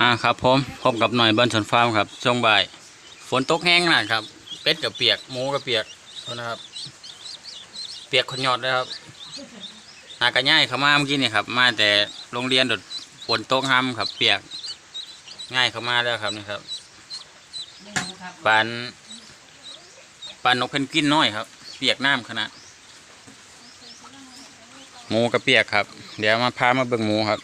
อ่าครับผมพบกับหน่อยบ้านชนฟาร์มครับ ช่วงบ่าย ฝนตกแห้งนะครับ เป็ดกับเปียกหมูกับเปียกนะครับ เปียกขนยอดเลยครับหากระง่ายเขามาเมื่อกี้นี่ครับ มาแต่โรงเรียนดดฝนตกห้ำครับ เปียกง่ายเขามาแล้วครับนี่ครับปานปานนกเพนกวินน้อยครับ เปียกน้ำขนาดหมูกับเปียกครับ เดี๋ยวมาพามาเบิ่งหมูครับ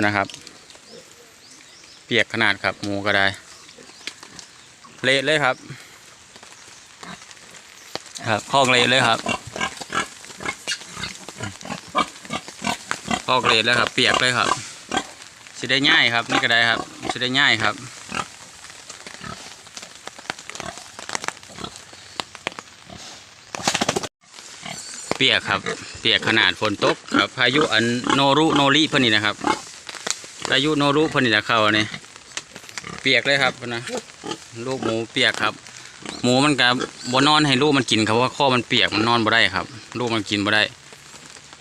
นนะครับ เปียกขนาดครับหมูก็ได้ เละเลยครับ ครับคอกเละเลยครับคอกเละเลยครับ เปียกเลยครับสิได้ง่ายครับ นี่ก็ได้ครับสิได้ง่ายครับเปียกครับ เปียกขนาดฝนตกครับพายุอันโนรุโนริพอนี่นะครับ พายุโนรุพอนี่นะเข้าเนี่ยเปียกเลยครับนะลูกหมูเปียกครับ หมูมันกับบนนอนให้ลูกมันกินครับเพราะว่าข้อมันเปียกมันนอนบ่ได้ครับ ลูกมันกินบ่ได้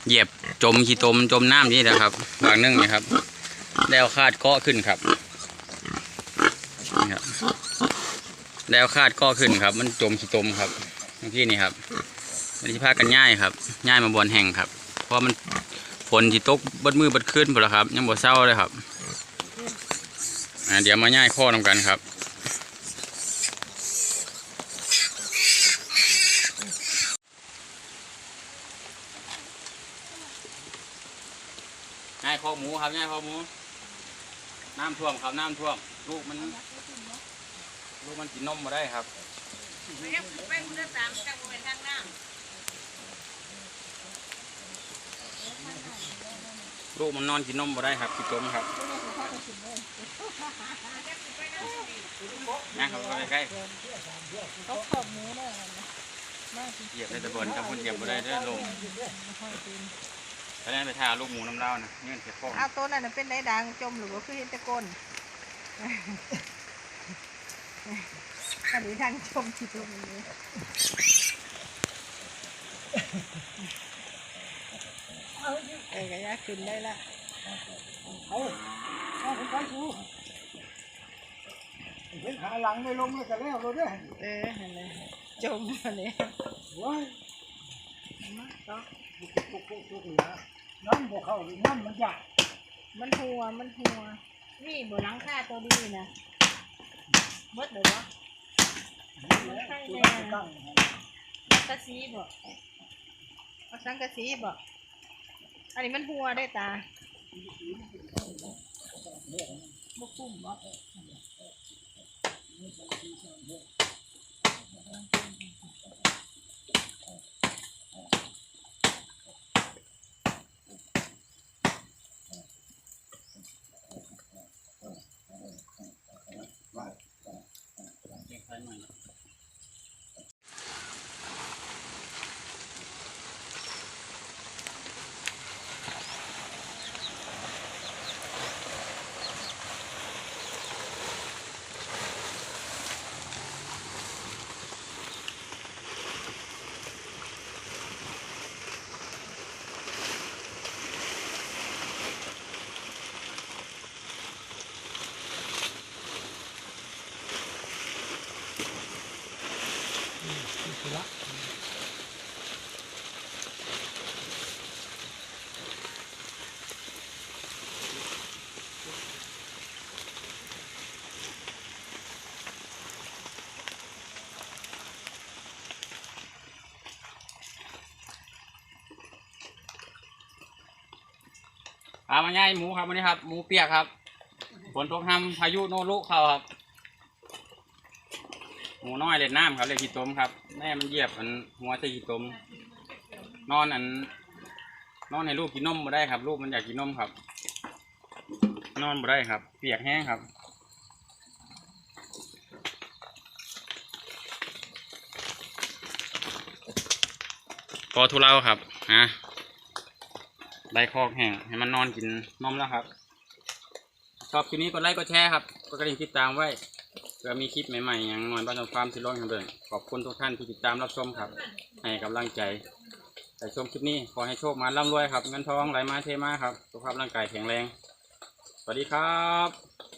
เหยียบจมขี้ตมจมน้ำนี่นะครับบางนึ่งนี่ครับ แล้วคาดเกาะขึ้นครับนี่ครับ แล้วคาดเกาะขึ้นครับ มันจมขี้ตมครับที่นี่ครับมันที่พากันง่ายครับง่ายมาบอนแห่งครับ เพราะมัน ฝนที่ตกบดมือบดขึ้นหมดแล้วครับ ยังบ่เศร้าเลยครับเดี๋ยวมาง่ายข้อนำกันครับง่ายข้อหมูครับง่ายข้อหมู น้ำท่วมครับน้ำท่วม ลูกมัน ลูกมันกินนมมาได้ครับไปคุณจะตามจังหวัดทางน้ ลูกมันนอนกินนมมาได้ครับกินต้มครับง่ายครับเข้าไปใกล้ำเขาขอบหมูได้นะเหยียบได้แต่บนครับคุณเหยียบมาได้เด้อลงแล้วนั่นไปทาลูกหมูน้ำเล่านะเงื่อนเสียข้องเอาตัวนั้นนะเป็นไรดังจมหรือว่าคือเห็นแตะกนอันนี้ทางชมที่ตรงนี้ เออก็ยากขึ้นได้ละเห็นขาหลังไม่ลงเลยกันแล้วเลยเด้อเออเห็นเลยจมมาเลยว้ายมาต่อปุ๊กปุ๊กปุ๊กนะน้ำบ่เข้าน้ำมันยากมันหัวมันหัว นี่บนหลังคาตัวดีนะเบิดเลยวะมันใช่ตัวแน่มันตั้งสังกะสีบ่เอาสังกะสีบ่อั อันนี้มันหัวได้ตาบกุ้มบ่ พามาง่ายหมูครับวันนี้ครับ หมูเปียกครับฝนตกห้ำพายุโนรุเข้าครับ หมูน้อยเล่นน้ำครับเล่นขี้ตมครับแม่มันเหยียบมันหัวใส่ขี้ตม นอนอัน นอนให้ลูกกินนมมาได้ครับ ลูกมันอยากกินนมครับ นอนมาได้ครับ เปียกแห้งครับกอทุเลาครับฮะได้คอกแห้งให้มันนอนกินนมแล้วครับชอบคลิปนี้กดไลค์กดแชร์ครับกดกระดิ่งติดตามไว้ เพื่มีคลิปใหม่ๆอย่างนอนบ้านเราฟามที่ร้อนขางเดินขอบคุณทุกท่านที่ติดตามรับชมครับ ให้กำลังใจแต่ชมคลิปนี้ขอให้โชคมาร่ำรวยครับเงินทองไหลมาเทมาครับสุขภาพร่างกายแข็งแรง สวัสดีครับ